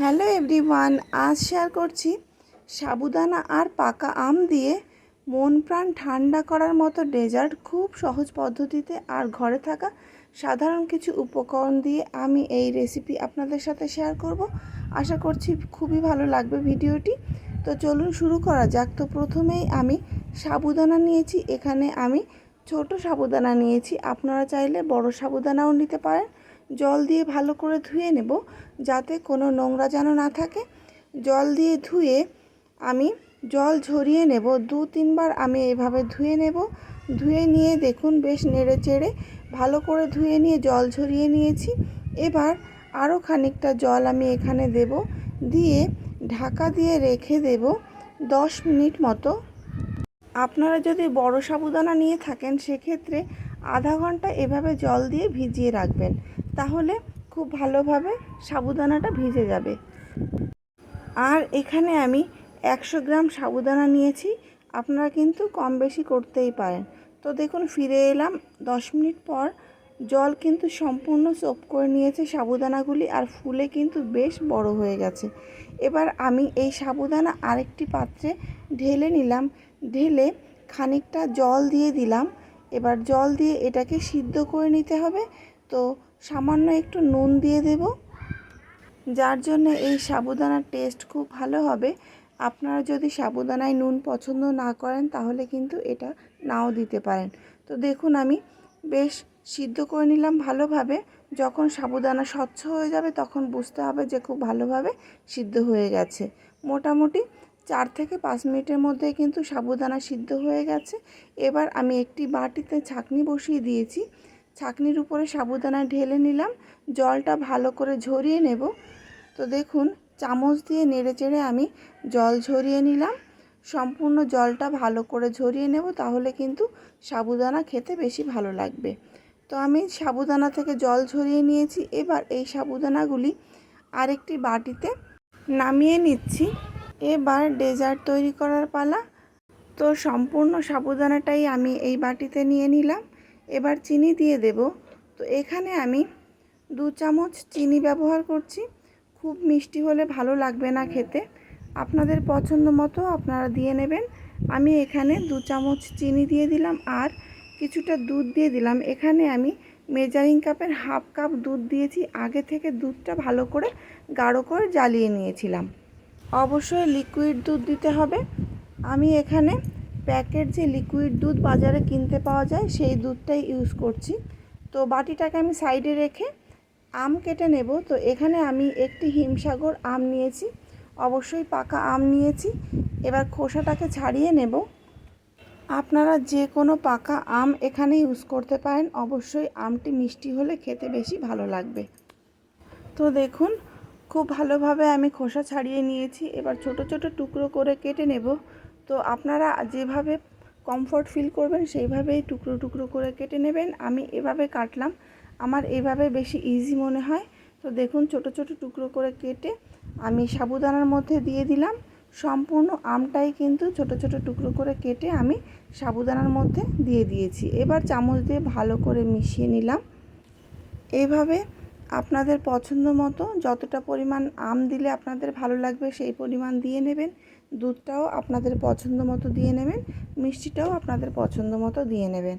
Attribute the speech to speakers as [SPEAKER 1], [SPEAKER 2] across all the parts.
[SPEAKER 1] Hello everyone, আজ share করছি সাবুদানা আর পাকা আম দিয়ে মন প্রাণ ঠান্ডা করার মতো ডেজার্ট খুব সহজ পদ্ধতিতে আর ঘরে থাকা সাধারণ কিছু উপকরণ দিয়ে আমি এই রেসিপি আপনাদের সাথে শেয়ার করব। আশা করছি খুবই ভালো লাগবে ভিডিওটি। তো চলুন শুরু করা যাক। তো প্রথমেই আমি সাবুদানা নিয়েছি। এখানে আমি ছোট সাবুদানা নিয়েছি। আপনারা চাইলে বড় সাবুদানাও নিতে পারেন। জল দিয়ে ভালো করে ধুয়ে নেব, যাতে কোনো নোংরা যেন না থাকে। জল দিয়ে ধুয়ে আমি জল ঝরিয়ে নেব, দু তিনবার আমি এভাবে ধুয়ে নেব। ধুয়ে নিয়ে দেখুন বেশ নেড়ে চেড়ে ভালো করে ধুয়ে নিয়ে জল ঝরিয়ে নিয়েছি। এবার আরও খানিকটা জল আমি এখানে দেব, দিয়ে ঢাকা দিয়ে রেখে দেব দশ মিনিট মতো। আপনারা যদি বড় সাবুদানা নিয়ে থাকেন, সেক্ষেত্রে আধা ঘণ্টা এভাবে জল দিয়ে ভিজিয়ে রাখবেন। তাহলে খুব ভালোভাবে সাবুদানাটা ভিজে যাবে। আর এখানে আমি একশো গ্রাম সাবুদানা নিয়েছি, আপনারা কিন্তু কম বেশি করতেই পারেন। তো দেখুন, ফিরে এলাম। দশ মিনিট পর জল কিন্তু সম্পূর্ণ সোপ করে নিয়েছে সাবুদানাগুলি আর ফুলে কিন্তু বেশ বড় হয়ে গেছে। এবার আমি এই সাবুদানা আরেকটি পাত্রে ঢেলে নিলাম। ঢেলে খানিকটা জল দিয়ে দিলাম। এবার জল দিয়ে এটাকে সিদ্ধ করে নিতে হবে। তো সামান্য একটু নুন দিয়ে দেব। যার জন্য এই সাবুদানার টেস্ট খুব ভালো হবে। আপনারা যদি সাবুদানায় নুন পছন্দ না করেন, তাহলে কিন্তু এটা নাও দিতে পারেন। তো দেখুন, আমি বেশ সিদ্ধ করে নিলাম ভালোভাবে। যখন সাবুদানা স্বচ্ছ হয়ে যাবে, তখন বুঝতে হবে যে খুব ভালোভাবে সিদ্ধ হয়ে গেছে। মোটামুটি চার থেকে পাঁচ মিনিটের মধ্যে কিন্তু সাবুদানা সিদ্ধ হয়ে গেছে। এবার আমি একটি বাটিতে ছাকনি বসিয়ে দিয়েছি। ছাকনির উপরে সাবুদানা ঢেলে নিলাম। জলটা ভালো করে ঝরিয়ে নেব। তো দেখুন, চামচ দিয়ে নেড়ে চেড়ে আমি জল ঝরিয়ে নিলাম। সম্পূর্ণ জলটা ভালো করে ঝরিয়ে নেব, তাহলে কিন্তু সাবুদানা খেতে বেশি ভালো লাগবে। তো আমি সাবুদানা থেকে জল ঝরিয়ে নিয়েছি। এবার এই সাবুদানাগুলি আরেকটি বাটিতে নামিয়ে নিচ্ছি। এবার ডেজার্ট তৈরি করার পালা। তো সম্পূর্ণ সাবুদানাটাই আমি এই বাটিতে নিয়ে নিলাম। এবার চিনি দিয়ে দেব। তো এখানে আমি দু চামচ চিনি ব্যবহার করছি। খুব মিষ্টি হলে ভালো লাগবে না খেতে। আপনাদের পছন্দ মতো আপনারা দিয়ে নেবেন। আমি এখানে দু চামচ চিনি দিয়ে দিলাম আর কিছুটা দুধ দিয়ে দিলাম। এখানে আমি মেজারিং কাপের হাফ কাপ দুধ দিয়েছি। আগে থেকে দুধটা ভালো করে গাঢ় করে জ্বালিয়ে নিয়েছিলাম। অবশ্যই লিকুইড দুধ দিতে হবে। আমি এখানে প্যাকেট যে লিকুইড দুধ বাজারে কিনতে পাওয়া যায়, সেই দুধটাই ইউজ করছি। তো বাটিটাকে আমি সাইডে রেখে আম কেটে নেব। তো এখানে আমি একটি হিমসাগর আম নিয়েছি। অবশ্যই পাকা আম নিয়েছি। এবার খোসাটাকে ছাড়িয়ে নেব। আপনারা যে কোনো পাকা আম এখানে ইউজ করতে পারেন। অবশ্যই আমটি মিষ্টি হলে খেতে বেশি ভালো লাগবে। তো দেখুন, খুব ভালোভাবে আমি খোসা ছাড়িয়ে নিয়েছি। এবার ছোট ছোট টুকরো করে কেটে নেব। তো আপনারা যেভাবে কমফর্ট ফিল করবেন, সেইভাবেই টুকরো টুকরো করে কেটে নেবেন। আমি এভাবে কাটলাম। আমার এভাবে বেশি ইজি মনে হয়। তো দেখুন, ছোট ছোট টুকরো করে কেটে আমি সাবুদানার মধ্যে দিয়ে দিলাম। সম্পূর্ণ আমটাই কিন্তু ছোট ছোট টুকরো করে কেটে আমি সাবুদানার মধ্যে দিয়ে দিয়েছি। এবার চামচ দিয়ে ভালো করে মিশিয়ে নিলাম। এইভাবে আপনাদের পছন্দ মতো যতটা পরিমাণ আম দিলে আপনাদের ভালো লাগবে, সেই পরিমাণ দিয়ে নেবেন। দুধটাও আপনাদের পছন্দ মতো দিয়ে নেবেন, মিষ্টিটাও আপনাদের পছন্দ মতো দিয়ে নেবেন।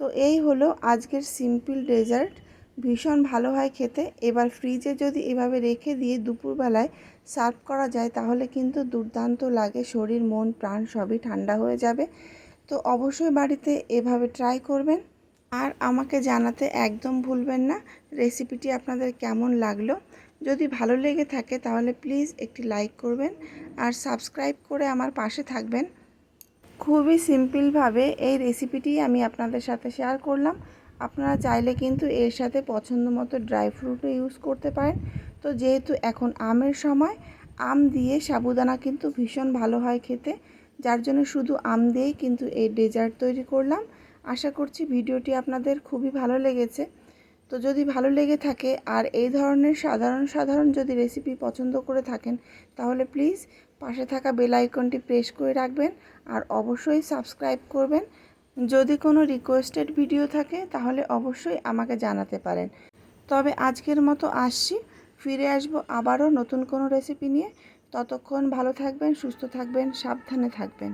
[SPEAKER 1] তো এই হলো আজকের সিম্পল ডেজার্ট ভীষণ ভালো হয় খেতে। এবার ফ্রিজে যদি এভাবে রেখে দিয়ে দুপুরবেলায় সার্ভ করা যায়, তাহলে কিন্তু দুর্দান্ত লাগে। শরীর, মন, প্রাণ সবই ঠান্ডা হয়ে যাবে। তো অবশ্যই বাড়িতে এভাবে ট্রাই করবেন। আর আমাকে জানাতে একদম ভুলবেন না। রেসিপিটি আপনাদের কেমন লাগল? যদি ভালো লেগে থাকে তাহলে প্লিজ একটি লাইক করবেন আর সাবস্ক্রাইব করে আমার পাশে থাকবেন। খুবই সিম্পলভাবে এই রেসিপিটি আমি আপনাদের সাথে শেয়ার করলাম। আপনারা চাইলে কিন্তু এর সাথে পছন্দ মতো ড্রাই ফ্রুটও ইউজ করতে পারেন। তো যেহেতু এখন আমের সময়, আম দিয়ে সাবুদানা কিন্তু ভীষণ ভালো হয় খেতে। যার জন্য শুধু আম দিয়েই কিন্তু এই ডেজার্ট তৈরি করলাম। আশা করছি ভিডিওটি আপনাদের খুবই ভালো লেগেছে। তো যদি ভালো লেগে থাকে আর এই ধরনের সাধারণ সাধারণ যদি রেসিপি পছন্দ করে থাকেন, তাহলে প্লিজ পাশে থাকা বেল আইকনটি প্রেস করে রাখবেন আর অবশ্যই সাবস্ক্রাইব করবেন। যদি কোনো রিকোয়েস্টেড ভিডিও থাকে, তাহলে অবশ্যই আমাকে জানাতে পারেন। তবে আজকের মতো আসছি। ফিরে আসব আবারও নতুন কোনো রেসিপি নিয়ে। ততক্ষণ ভালো থাকবেন, সুস্থ থাকবেন, সাবধানে থাকবেন।